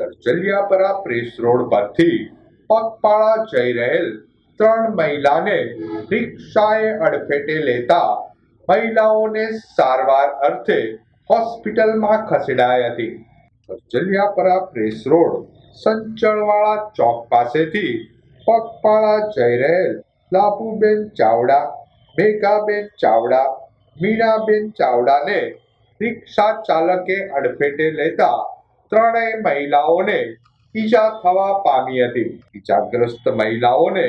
કરચલિયાપરા press road પરથી પગપાળા જઈ રહેલ ત્રણ મહિલાને રિક્ષાએ અડફેટે લેતા મહિલાઓને સારવાર અર્થે હોસ્પિટલમાં ખસેડાઈ હતી. કરચલિયાપરા પ્રેસ રોડ સંચળવાળા ચોક પાસેથી પગપાળા જઈ રહેલ લાભુબેન ચાવડા, મેઘાબેન ચાવડા મીનાબેન ચાવડાને રિક્ષા ચાલકે અડફેટે લેતા ત્રણેય મહિલાઓને ઈજા થવા પામી હતી. ઈજાગ્રસ્ત મહિલાઓને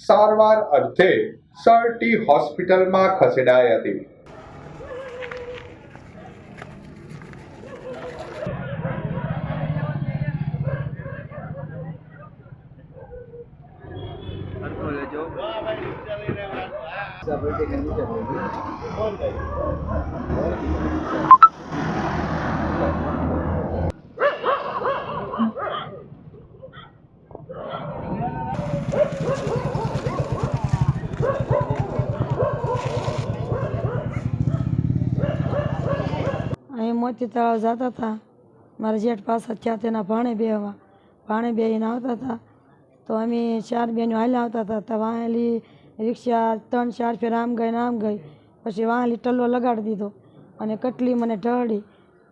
સારવાર અર્થે સરટી હોસ્પિટલમાં ખસેડાઈ હતી. અહીં મોતી તળાવ જતા હતા. મારા જેઠ પાસે થયા તેના ભાણે બેવા ભાણે બેહીને આવતા હતા. તો અમે ચાર બહેનો હાલ્યા આવતા હતા. તો વાહેલી, રિક્ષા, ત્રણ, ચાર ફેર આમ ગઈ આમ ગઈ. પછી વાહેલી ટલ્લો લગાડી દીધો અને કટલી મને ઢળી.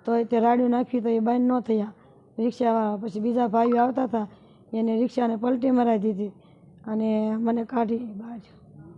તો તે રાડ્યું નાખ્યું તો એ બંધ ન થયા. રિક્ષાવાળા પછી બીજા ભાઈઓ આવતા હતા. એને રિક્ષાને પલટી મરાવી દીધી અને મને કાઢી બહાર.